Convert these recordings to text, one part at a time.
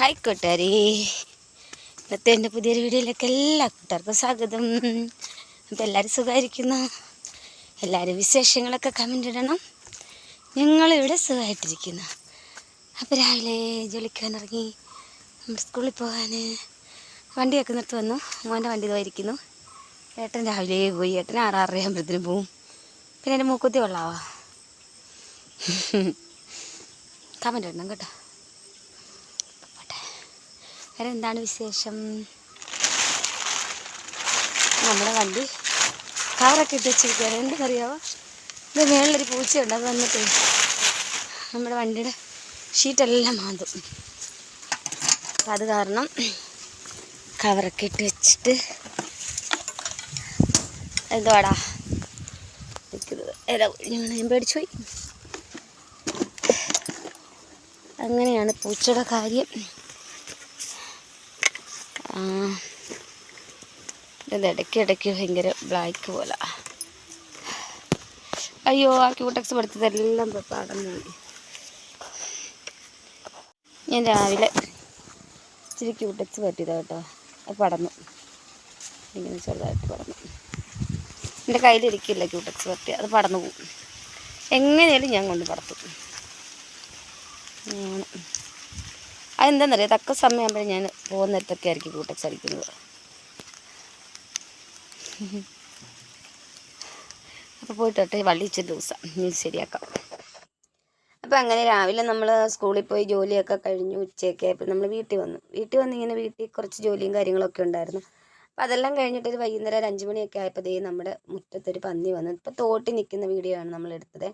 Hi കൂട്ടുകാരി ഇന്നത്തെ എന്റെ പുതിയൊരു വീഡിയോയിലേക്ക് എല്ലാ കൂട്ടുകാർക്കും സ്വാഗതം. അപ്പോൾ എല്ലാവരും സുഖമായിരിക്കുന്നു? എല്ലാവരും വിശേഷങ്ങളൊക്കെ കമന്റ് ഇടണം. ഞങ്ങളിവിടെ സുഖമായിട്ടിരിക്കുന്നു. അപ്പോൾ രാവിലെ ജോലിക്കാൻ ഇറങ്ങി നമ്മുടെ സ്കൂളിൽ പോകാൻ വണ്ടിയൊക്കെ നിർത്തി വന്നു. മോന്റെ വണ്ടി പോയിരിക്കുന്നു ഏട്ടൻ രാവിലെ പോയി. ഏട്ടൻ ആറാറര ആകുമ്പോഴത്തേനും പോവും. പിന്നെ എന്റെ മൂക്കുത്തി കൊള്ളാവാ? കമന്റ് ഇടണം കേട്ടോ. വേറെ എന്താണ് വിശേഷം? നമ്മുടെ വണ്ടി കാറൊക്കെ ഇട്ട് വെച്ചിരിക്കുകയാണ്. എന്തെന്നറിയാവോ? ഇത് മേളിലൊരു പൂച്ചയുണ്ട്. അത് വന്നിട്ട് നമ്മുടെ വണ്ടിയുടെ ഷീറ്റെല്ലാം മാന്തും. അപ്പം അത് കാരണം കവറൊക്കെ ഇട്ട് വെച്ചിട്ട് എന്തുവാടാ നിൽക്കുന്നത്. ഏതാ ഞാൻ പേടിച്ചു പോയി. അങ്ങനെയാണ് പൂച്ചയുടെ കാര്യം. ഇത് ഇടയ്ക്ക് ഇടയ്ക്ക് ഭയങ്കര ബ്ലാക്ക് പോലെ. അയ്യോ ആ ക്യൂട്ടക്സ് പഠിച്ചതെല്ലാം പടന്നു ഞാൻ രാവിലെ ഇച്ചിരി ക്യൂട്ടക്സ് പറ്റിയതാ കേട്ടോ. അത് പടന്നു. ഇങ്ങനെ ചെറുതായിട്ട് പടന്നു. എന്റെ കയ്യിലിരിക്കില്ല ക്യൂട്ടക്സ് പറ്റി അത് പടന്നു പോകും. എങ്ങനെയാലും ഞാൻ കൊണ്ട് പടത്തും അങ്ങനെ. അതെന്താണെന്നറിയാം തക്ക സമയമാകുമ്പോൾ ഞാൻ പോകുന്നിടത്തൊക്കെ ആയിരിക്കും കൂട്ടക്സ് അടിക്കുന്നത് അപ്പോൾ പോയിട്ടോട്ടെ വള്ളി ഇച്ചിരി ദിവസം. ഇനി ശരിയാക്കാം. അപ്പോൾ അങ്ങനെ രാവിലെ നമ്മൾ സ്കൂളിൽ പോയി ജോലിയൊക്കെ കഴിഞ്ഞു ഉച്ചയൊക്കെ ആയപ്പോൾ നമ്മൾ വീട്ടിൽ വന്നു. വീട്ടിൽ വന്ന് ഇങ്ങനെ വീട്ടിൽ കുറച്ച് ജോലിയും കാര്യങ്ങളൊക്കെ ഉണ്ടായിരുന്നു. അപ്പോൾ അതെല്ലാം കഴിഞ്ഞിട്ട് ഒരു വൈകുന്നേരം ഒരു അഞ്ച് മണിയൊക്കെ ആയപ്പോൾ ദേ നമ്മുടെ മുറ്റത്തൊരു പന്നി വന്നു. ഇപ്പോൾ തോട്ടി നിൽക്കുന്ന വീഡിയോ ആണ് നമ്മൾ എടുത്തത്.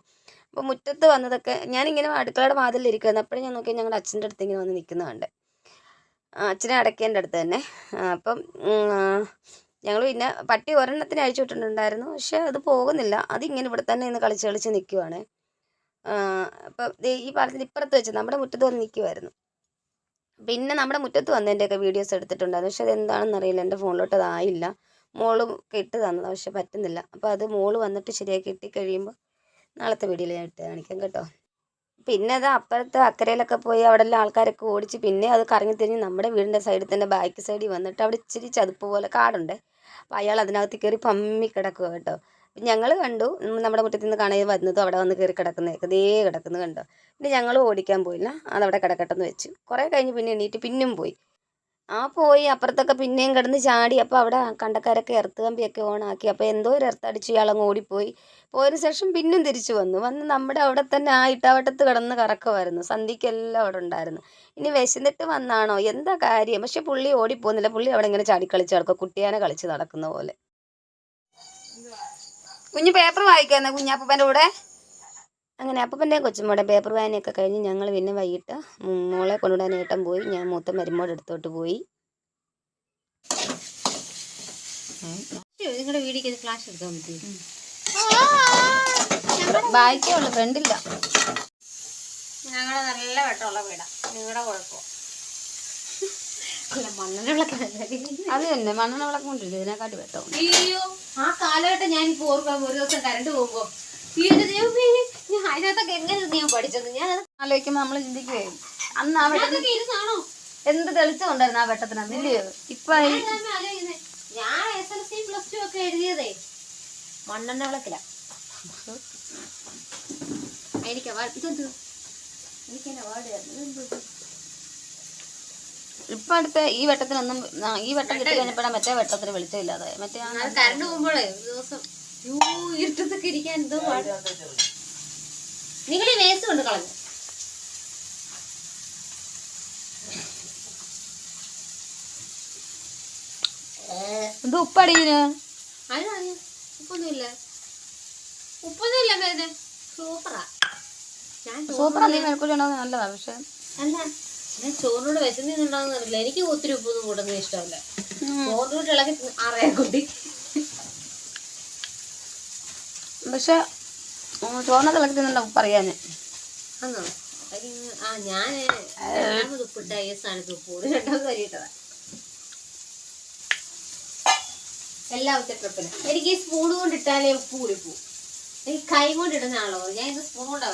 അപ്പോൾ മുറ്റത്ത് വന്നതൊക്കെ ഞാൻ ഇങ്ങനെ അടുക്കളയുടെ വാതിൽ ഇരിക്കുമായിരുന്നു അപ്പോഴും ഞാൻ നോക്കി ഞങ്ങളുടെ അച്ഛന്റെ അടുത്ത് ഇങ്ങനെ വന്ന് നിൽക്കുന്നത് കണ്ട് ആ, അച്ഛനെ അടയ്ക്കേണ്ട അടുത്ത് തന്നെ. അപ്പം ഞങ്ങൾ പിന്നെ പട്ടി ഒരെണ്ണത്തിന് അഴിച്ചു വിട്ടിട്ടുണ്ടായിരുന്നു. പക്ഷെ അത് പോകുന്നില്ല. അതിങ്ങനെ ഇവിടെ തന്നെ ഇന്ന് കളിച്ച് കളിച്ച് നിൽക്കുവാണ് അപ്പം ഈ പറഞ്ഞ ഇപ്പുറത്ത് വെച്ച് നമ്മുടെ മുറ്റത്ത് വന്ന് നിൽക്കുമായിരുന്നു പിന്നെ നമ്മുടെ മുറ്റത്ത് വന്നതിന്റെയൊക്കെ വീഡിയോസ് എടുത്തിട്ടുണ്ടായിരുന്നു. പക്ഷെ അതെന്താണെന്ന് അറിയില്ല. എന്റെ ഫോണിലോട്ട് അതായില്ല. മോൾ ഇട്ട് തന്നതാണ് പക്ഷെ പറ്റുന്നില്ല. അപ്പോൾ അത് മോൾ വന്നിട്ട് ശരിയാക്കി ഇട്ടി കഴിയുമ്പോൾ നാളത്തെ വീഡിയോയിൽ ഞാൻ ഇട്ട് കാണിക്കാം കേട്ടോ. പിന്നെ അത് അപ്പുറത്ത് അക്കരയിലൊക്കെ പോയി അവിടെ എല്ലാം ആൾക്കാരൊക്കെ ഓടിച്ച് പിന്നെ അത് കറങ്ങി തിരിഞ്ഞ് നമ്മുടെ വീടിന്റെ സൈഡിൽ തന്നെ ബാക്ക് സൈഡിൽ വന്നിട്ട് അവിടെ ഇച്ചിരി ചതുപ്പ് പോലെ കാടുണ്ട്. അപ്പോൾ അയാൾ അതിനകത്ത് കയറി പമ്മി കിടക്കുക കേട്ടോ. ഞങ്ങൾ കണ്ടു. നമ്മുടെ മുറ്റത്ത് നിന്ന് കാണാൻ വന്നതും അവിടെ വന്ന് കയറി കിടക്കുന്നതൊക്കെ ദേ കിടക്കുന്നത് കണ്ടോ. പിന്നെ ഞങ്ങൾ ഓടിക്കാൻ പോയില്ല. അതവിടെ കിടക്കട്ടെന്ന് വെച്ചു. കുറേ കഴിഞ്ഞ് പിന്നെ എണീറ്റ് പിന്നും പോയി. ആ പോയി അപ്പുറത്തൊക്കെ പിന്നെയും കിടന്ന് ചാടി. അപ്പോൾ അവിടെ കണ്ടക്കാരൊക്കെ എർത്ത് കമ്പിയൊക്കെ ഓണാക്കി. അപ്പോൾ എന്തോ ഒരു എർത്തടിച്ച് ഇയാളങ്ങ് ഓടിപ്പോയി. പോയതിന് ശേഷം പിന്നും തിരിച്ചു വന്നു. വന്ന് നമ്മുടെ അവിടെ തന്നെ ആ ഇട്ടാവട്ടത്ത് കിടന്ന് കറക്കുമായിരുന്നു. സന്ധ്യക്കെല്ലാം അവിടെ ഉണ്ടായിരുന്നു. ഇനി വിശന്നിട്ട് വന്നാണോ? എന്താ കാര്യം? പക്ഷെ പുള്ളി ഓടിപ്പോകുന്നില്ല പുള്ളി അവിടെ ഇങ്ങനെ ചാടി കളിച്ച് നടക്കുക കുട്ടിയാനെ കളിച്ച് നടക്കുന്ന പോലെ. കുഞ്ഞു പേപ്പർ വായിക്കാന്ന കുഞ്ഞപ്പന്റെ കൂടെ? അങ്ങനെ അപ്പന്റെ കൊച്ചുമോടെ പേപ്പർ വായനയൊക്കെ കഴിഞ്ഞ് ഞങ്ങൾ പിന്നെ വൈകിട്ട് മോളെ കൊണ്ടുവിടാൻ ഏട്ടൻ പോയി. ഞാൻ മൂത്ത മരുമോടെ എടുത്തോട്ട് പോയി. നിങ്ങളുടെ വീടിക്ക് ഫ്ലാഷ് എടുക്കാൻ പറ്റും ഫ്രണ്ടില്ല ഞങ്ങളുടെ നല്ല വെട്ടമുള്ള വീടാ. നിങ്ങളുടെ കുഴപ്പം അത് തന്നെ മണ്ണെണ്ണ വിളക്കം കൊണ്ടില്ല ഇതിനെക്കാട്ടി വെട്ടോ അയ്യോ ആ കാലഘട്ടം ഞാൻ ഇപ്പൊ ഓർക്കാം ഒരു ദിവസം കരണ്ട് പോകുമ്പോ. ഞാൻ അതിനകത്തൊക്കെ എങ്ങനെ ഞാൻ പഠിച്ചത് ഞാൻ ആലോചിക്കുമ്പോൾ നമ്മൾ ചിന്തിക്കുകയെ അന്ന് ആ വെട്ടത്തിൽ എന്ത് തെളിച്ചം ഉണ്ടായിരുന്നു ആ വെട്ടത്തിന്? അന്ന് ഇല്ലയോ ഇപ്പൊ ഞാൻ S L C plus two ഒക്കെ എഴുതിയതേ. മണ്ണെണ്ണ വിളക്കില. എനിക്ക് award- ഇതെന്ത് എനിക്ക് എന്നെ അവാർഡ് തരുന്നത് ഇപ്പൊ അടുത്ത ഈ വെട്ടത്തിനൊന്നും ഈ വെട്ടം കിട്ടി കഴിഞ്ഞപ്പോഴാണ് മറ്റേ വെട്ടത്തിന് വെളിച്ചമില്ലാതെ മറ്റേ കറണ്ട് പോകുമ്പോഴേ ദിവസം ഇരുട്ടത്തൊക്കെ ഇരിക്കാൻ എന്തോ നിങ്ങൾ ഈ വേസ്റ്റ് കൊണ്ട് കളഞ്ഞു? ഇത് ഉപ്പടി ഇതിന്? ഉപ്പൊന്നുമില്ല. ഉപ്പൊന്നുമില്ല സൂപ്പറാ. സൂപ്പറാ നീ നല്ലതാ പക്ഷെ. അല്ല ഞാൻ ചോറിനോട് വിശന്നിട്ടുണ്ടാവുന്ന അറിയില്ല. എനിക്ക് ഒത്തിരി ഉപ്പൊന്നും കൂടുന്ന ഇഷ്ടമല്ല. ചോറിനോട് ഇളകി അറിയാൻ കൂട്ടി. പക്ഷെ ചോറിനകത്ത് ഇളക്കി തിന്നുണ്ടാവും പറയാന്. ആണോ ആ ഞാൻ രണ്ടാമത് ഉപ്പിട്ട ഈ സ്ഥാനത്ത് ഉപ്പ് രണ്ടാമത് വരിയിട്ടതാ എല്ലാ ഉച്ചട്രിപ്പിലും എനിക്ക് ഈ സ്പൂൺ കൊണ്ട് ഇട്ടാലേ ഉപ്പ് കൂടി പോവും. എനിക്ക് കൈ കൊണ്ട് ഇടുന്ന ആളോ ഞാൻ ഇത് സ്പൂൺ കൊണ്ടാ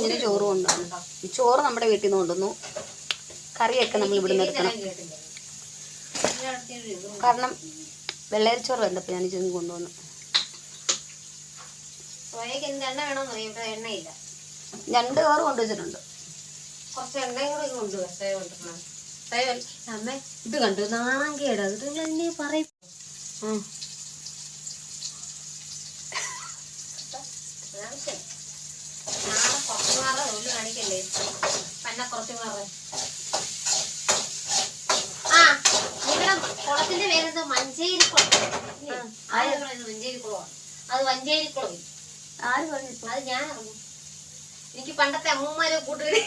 കുഞ്ഞിന് ചോറ് കൊണ്ടുവന്നു ഈ ചോറ് നമ്മുടെ വീട്ടിൽ നിന്ന് കൊണ്ടുവന്നു. കറിയൊക്കെ നമ്മൾ ഇവിടെ എടുക്കണം. കാരണം വെള്ളരിച്ചോറ് വന്നപ്പോൾ ഞാൻ ചെന്ന് കൊണ്ടുവന്നു. രണ്ട് കവർ കൊണ്ടുവച്ചിട്ടുണ്ട് കുറച്ച് എണ്ണയും കൂടെ കൊണ്ടുവരണം. അമ്മ ഇത് കണ്ടു? നാണം കേടാ. നിങ്ങൾ എന്നെ പറയും. മാറ ഉള്ളു കാണിക്കല്ലേ? പന്ന കുറച്ച് മാറ. ആ നിങ്ങളുടെ കുളത്തിന്റെ പേരെന്തോ? മഞ്ചേരി കുളം ഇല്ലേ? ആരാ പറയുന്നത് മഞ്ചേരി കുളമാണ് അത് മഞ്ചേരി കുളം ആര് പറഞ്ഞു അത് ഞാൻ എനിക്ക് പണ്ടത്തെ അമ്മൂമാരെ കൂട്ടുകാരി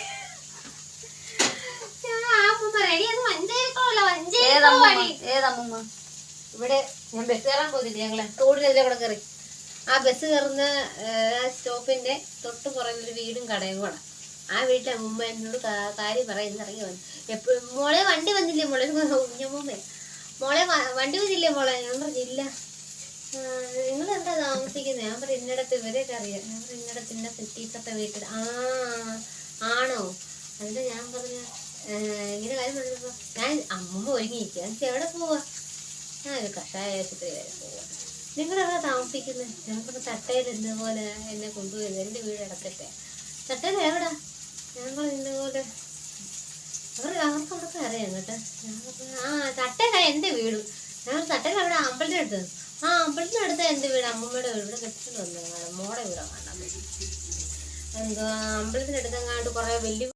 ഇവിടെ ഞാൻ ബസ് കയറാൻ പോയില്ലേ ഞങ്ങളെ? തോടിനെതിരെ കൂടെ കയറി. ആ ബസ് കയറുന്ന സ്റ്റോപ്പിന്റെ തൊട്ട് പുറകിലൊരു വീടും കടയും കൂടെ. ആ വീട്ടിലെ അമ്മൂമ്മ എന്നോട് കാര്യം പറയുന്ന ഇറങ്ങി വന്നു എപ്പോഴും മോളെ വണ്ടി വന്നില്ലേ മോളെ? കുഞ്ഞമ്മൂമ്മ മോളെ വണ്ടി വന്നില്ലേ മോളെ? ഞാൻ പറഞ്ഞില്ല നിങ്ങൾ എന്താ താമസിക്കുന്നത് ഞാൻ പറഞ്ഞു ഇന്നിടത്ത് ഇവരെയൊക്കെ അറിയാം. ഞാൻ പറഞ്ഞു ഇന്നിടത്ത് ഇന്ന ടീച്ചറുടെ വീട്ടിൽ ആ ആണോ? എന്നിട്ട് ഞാൻ പറഞ്ഞു "ഏ, ഇങ്ങനെ കാര്യം പറഞ്ഞപ്പോ ഞാൻ അമ്മ ഒരുങ്ങിയിരിക്കുക എവിടെ പോവാ? ഞാൻ ഒരു കഷായ ആശുപത്രി വരെ പോവാ. നിങ്ങൾ എവിടെ താമസിക്കുന്നത് പറഞ്ഞു തട്ടയിൽ ഇന്നപോലെ എന്നെ കൊണ്ടുപോയത് എന്റെ വീട് ഇടക്കട്ടെ തട്ടയിൽ എവിടാ? ഞങ്ങൾ ഇന്നപോലെ അവർ അവർക്ക് അവിടൊക്കെ അറിയാം കേട്ടോ. ആ തട്ടയിലാ എന്റെ വീട്. ഞങ്ങൾ തട്ടയിൽ അവിടെ അമ്പലത്തിന്റെ അടുത്ത്. ആ അമ്പലത്തിന്റെ അടുത്ത് എന്റെ വീട്. അമ്മമ്മയുടെ വീട്. ഇവിടെ കെട്ടിട്ട് വന്നത് മോടെ വീടാ വേണ്ട. എന്തോ അമ്പലത്തിന്റെ അടുത്തെങ്ങാണ്ട് കുറേ വലിയ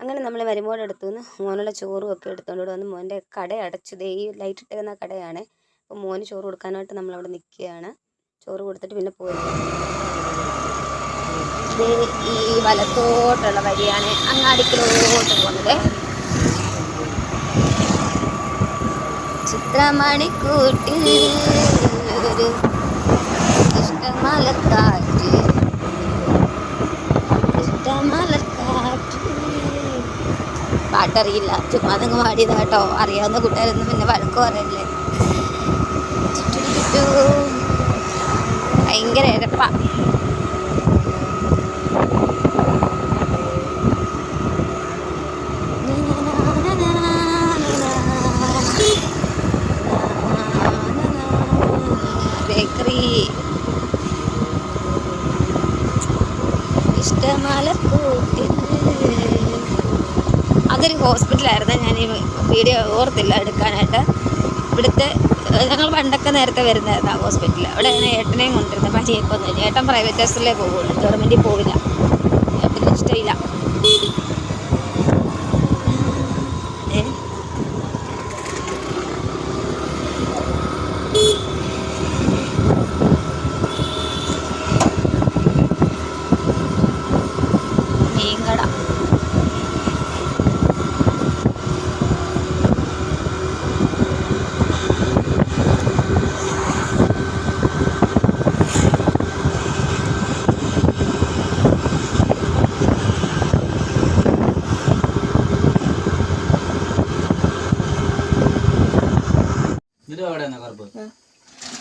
അങ്ങനെ നമ്മൾ വരുമ്പോഴെടുത്തു നിന്ന് മോനുള്ള ചോറും ഒക്കെ എടുത്തുകൊണ്ട് വന്ന് മോന്റെ കട അടച്ചു. ദേ ഈ ലൈറ്റ് ഇട്ടേക്കുന്ന കടയാണ്. അപ്പോൾ മോന് ചോറ് കൊടുക്കാനായിട്ട് നമ്മൾ അവിടെ നിൽക്കുകയാണ് ചോറ് കൊടുത്തിട്ട് പിന്നെ പോയി. ദേ ഈ വലത്തോട്ടുള്ള വഴിയാണ് അങ്ങാടിക്കിലോട്ട് പോകുന്നത്. ചിത്രമണിക്കൂട്ടിൽ ഒരു ഇഷ്ടമലക്കാറ്റ്. ഇഷ്ടമലക്കാറ്റ്. പാട്ടറിയില്ല. ചുമ്മാതങ്ങ് പാടിയതാട്ടോ പാടിയതാ അറിയാവുന്ന കൂട്ടുകാരൊന്നും പിന്നെ വഴക്ക് പറയല്ലേ. ഭയങ്കര ഇരപ്പ ബേക്കറി. ഇഷ്ടമാല അതൊരു ഹോസ്പിറ്റലായിരുന്നു. ഞാൻ ഈ വീഡിയോ ഓർത്തില്ല എടുക്കാനായിട്ട്. ഇവിടുത്തെ ഞങ്ങൾ പണ്ടൊക്കെ നേരത്തെ വരുന്നതായിരുന്നു ആ ഹോസ്പിറ്റലിൽ അവിടെ ഞാൻ ഏട്ടനെയും കൊണ്ടിരുന്നത് പനിയൊക്കെ ഒന്നും ഏട്ടൻ പ്രൈവറ്റ് ഹോസ്പിറ്റലിലേ പോകുള്ളൂ ഗവൺമെന്റിൽ പോവില്ല. ഏട്ടന് ഇഷ്ടമില്ല.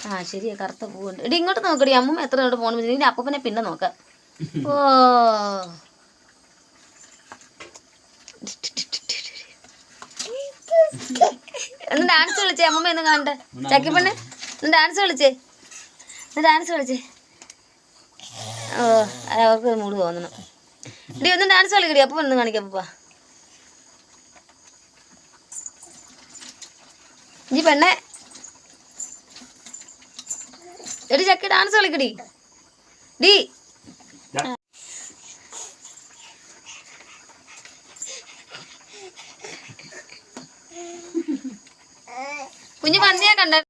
ആ. ശരിയാ കറുത്ത പൂവുണ്ട്. എടി ഇങ്ങോട്ട് നോക്കടി അമ്മ എത്ര ഇങ്ങോട്ട് പോകണം നിന്റെ അപ്പനെ പിന്നെ നോക്ക. ഓ. ഒന്ന് ഡാൻസ് കളിച്ചേ അമ്മ ഒന്ന് കാണട്ടെ. ചക്കിപ്പണ്ണെ ഒന്ന് ഡാൻസ് കളിച്ചേ ഒന്ന് ഡാൻസ് കളിച്ചേ ഓ അവർക്ക് മൂട് തോന്നണം. ഇടി ഒന്ന് ഡാൻസ് കളിക്കടി അപ്പം ഒന്ന് കാണിക്കാം അപ്പ പെണ്ണേ പെണ്ണെ എടി ചക്കി ഡാൻസ് കളിക്കടി. ഡി. കുഞ്ഞു പന്നിയെ കണ്ട?